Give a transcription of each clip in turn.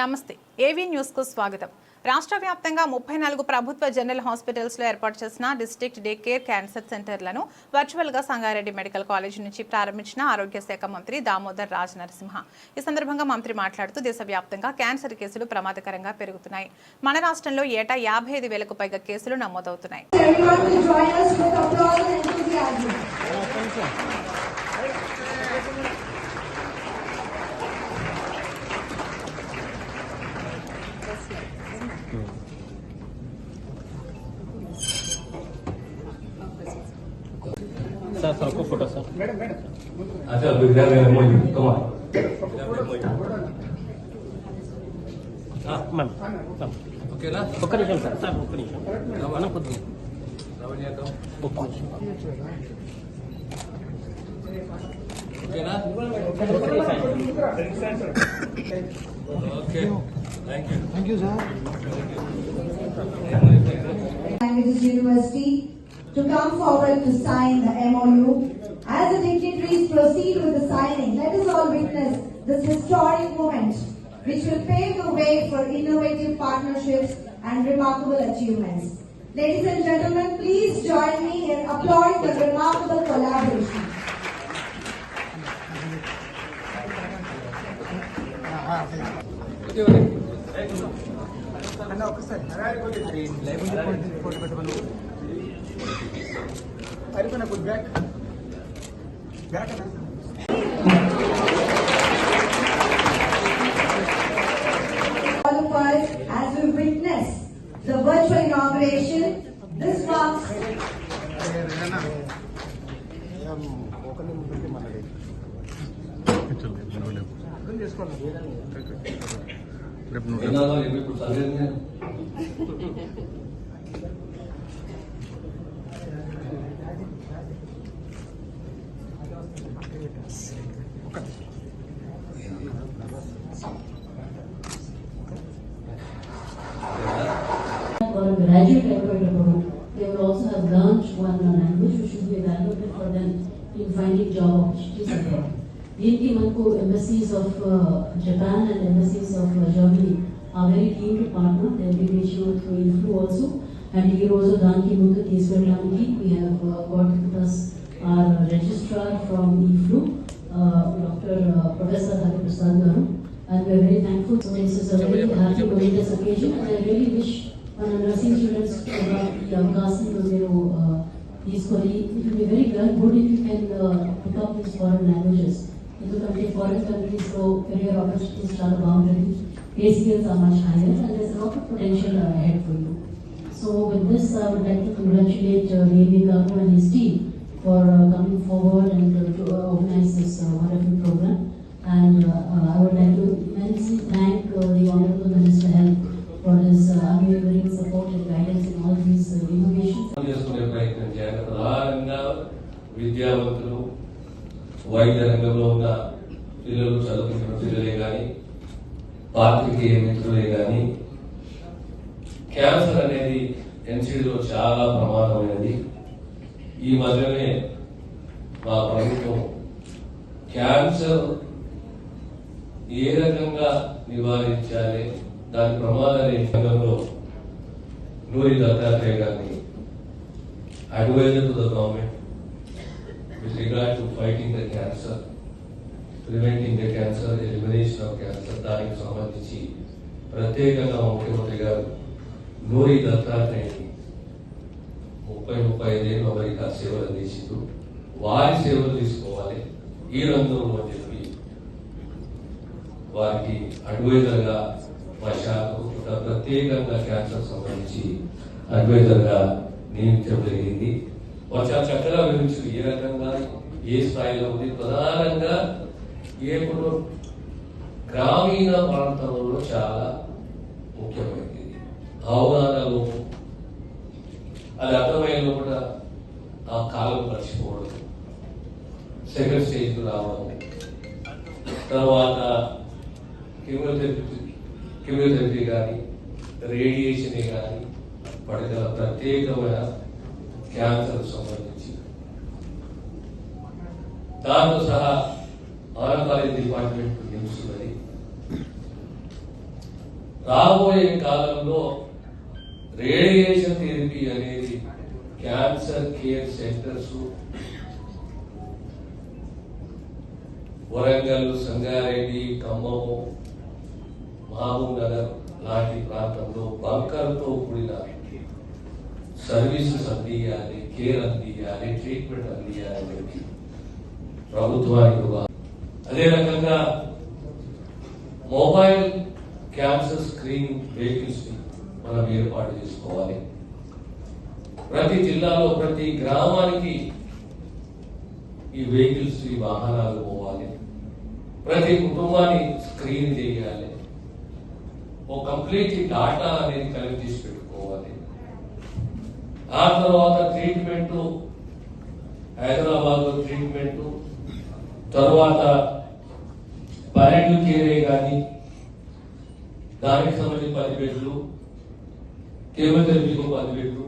నమస్తే ఏవీ న్యూస్కు స్వాగతం. రాష్ట్ర వ్యాప్తంగా ముప్పై నాలుగు ప్రభుత్వ జనరల్ హాస్పిటల్స్లో ఏర్పాటు చేసిన డిస్ట్రిక్ట్ డే కేర్ క్యాన్సర్ సెంటర్లను వర్చువల్గా సంగారెడ్డి మెడికల్ కాలేజ్ నుంచి ప్రారంభించిన ఆరోగ్య శాఖ మంత్రి దామోదర్ రాజ్ నరసింహ ఈ సందర్భంగా మంత్రి మాట్లాడుతూ దేశవ్యాప్తంగా క్యాన్సర్ కేసులు ప్రమాదకరంగా పెరుగుతున్నాయి. మన రాష్ట్రంలో ఏటా యాభై ఐదు వేలకు పైగా కేసులు నమోదవుతున్నాయి. सबको फोटो सर अच्छा विज्ञान में मोई कमाल మ్యామ్ ఓకేనా ఒక్క నిమిషం సార్ సార్ ఒక్క నిమిషం మనం కొద్దిగా రమణ చేద్దాం ఒక్క నిమిషం ఓకేనా okay thank you Languages University to come forward to sign the MOU. As the dignitaries proceed with the signing, let us all witness this historic moment which will pave the way for innovative partnerships and remarkable achievements. Ladies and gentlemen, please join me in applauding the remarkable collaboration. All of us as we witness the virtual inauguration. This marks ఎన్నాళ్ళు ఇప్పుడు Got a graduate equator program. They will also have learned one language, which should be evaluated for them in finding job opportunities. DMT Manku embassies of uh, Japan and embassies of uh, Germany are very keen to partner. They will be issued through INFLU also. And here also Danki Mundu Tiswar Danki, we have uh, got with us our registrar from INFLU. Uh, Dr. Uh, Professor Hariprasad Garu. And we are very thankful. So this is a very happy momentous occasion and I really wish our nursing students to have the to you know, uh, these colleagues. It will be very good if you can uh, pick up these foreign languages. In the country, foreign countries, so career opportunities are boundary. Pay skills are much higher and there's a lot of potential ahead for you. So with this, I would like to congratulate uh, Ravi Garu and his team for uh, coming forward and uh, to uh, organize this uh, wonderful program. And uh, uh, I would like to immensely thank uh, the Honorable Minister Health for his uh, unwavering support and guidance in all these uh, innovations. విద్యావంతులు వైద్య రంగంలో ఉన్న పిల్లలు చదువుతున్న పిల్లలే కానీ పాత్రికేయ మిత్రులే కానీ క్యాన్సర్ అనేది ఎన్సీడీలో చాలా ప్రమాదమైనది ఈ మధ్యనే మా ప్రభుత్వం క్యాన్సర్ ఏ రకంగా నివారించాలి దాని ప్రమాదాన్ని రంగంలో నూరి దత్తాత్రేయ గారిని advisor to the government with regard to fighting the cancer, preventing the cancer, elimination of cancer, దానికి సంబంధించి ప్రత్యేకంగా ముఖ్యమంత్రి గారు నూరి దత్తాత్రేయని ముప్పై ముప్పై ఐదేళ్ళు అమెరికా సేవలు అందించిండు వారి సేవలు తీసుకోవాలి. ఈ రంగంలో అని చెప్పి వారికి అడ్వైజర్గా మా శాఖకు ప్రత్యేకంగా క్యాన్సర్ సంబంధించి అడ్వైజర్గా నియమించడం జరిగింది. వారు చాలా చక్కగా వివరించు ఏ రకంగా ఏ స్థాయిలో ఉంది? ప్రధానంగా ఇప్పుడు గ్రామీణ ప్రాంతంలో చాలా ముఖ్యమైనది. అవగాహన లోపం అది అర్థమయ్యే లోపల ఆ కాలం మర్చిపోవడం సెకండ్ స్టేజ్ రావడం తర్వాత కెమియోథెరపీ కెమియోథెరపీ కానీ రేడియేషన్ కానీ వాటి ప్రత్యేకమైన క్యాన్సర్ సంబంధించి. దాంతో సహా ఆనకాలజీ డిపార్ట్మెంట్ నిలుస్తున్నది. రాబోయే కాలంలో రేడియేషన్ థెరపీ అనేది cancer care centres Warangal Sangareddy Khammam Mahabub Nagar లాంటి ప్రాంతంలో బంకర్తో కూడిన సర్వీసెస్ అందియాలి కేర్ అందియాలి ట్రీట్మెంట్ అందియాలి ప్రభుత్వానికి అదే రకంగా మొబైల్ క్యాన్సర్ స్క్రీనింగ్ వెహికల్స్ని మనం ఏర్పాటు చేసుకోవాలి. ప్రతి జిల్లాలో ప్రతి గ్రామానికి ఈ వెహికల్స్ ఈ వాహనాలు పోవాలి. ప్రతి కుటుంబాన్ని స్క్రీన్ చేయాలి. ఓ కంప్లీట్ డాటా అనేది కలెక్ట్ చేసి పెట్టుకోవాలి. ఆ తర్వాత ట్రీట్మెంట్ హైదరాబాద్ ట్రీట్మెంట్ తర్వాత పన్నెండు కేరే కానీ దానికి సంబంధించి పది బెడ్లు కేమోథెరపీకి పది బెడ్లు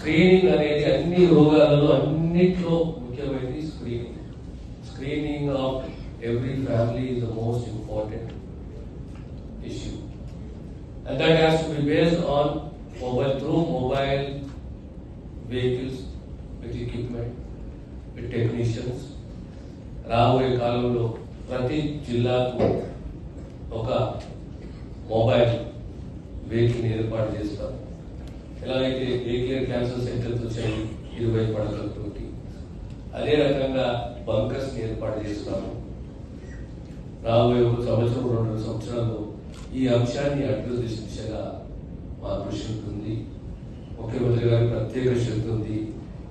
స్క్రీనింగ్ అనేది అన్ని రోగాలలో అన్నిట్లో ముఖ్యమైనది screening screening of every family is the most important issue and that has to be based on mobile through mobile vehicles with equipment with technicians రాబోయే కాలంలో ప్రతి జిల్లాకు ఒక మొబైల్ వెహికల్ ఏర్పాటు చేస్తాం ఎలాగైతే ఏకేఆర్ క్యాన్సర్ సెంటర్స్ వచ్చాయి ఇరవై పడకలతో అదే రకంగా బంకర్స్ ఏర్పాటు చేస్తాము రాబోయే ఒక సంవత్సరం రెండు సంవత్సరాలు ఈ అంశాన్ని అడ్రస్ చేసే దిశగా మా కృషి ఉంటుంది. ముఖ్యమంత్రి గారి ప్రత్యేక శ్రద్ధ ఉంది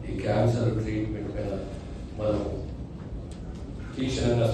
ఈ క్యాన్సర్ ట్రీట్మెంట్ పైన. మనం తీక్షణంగా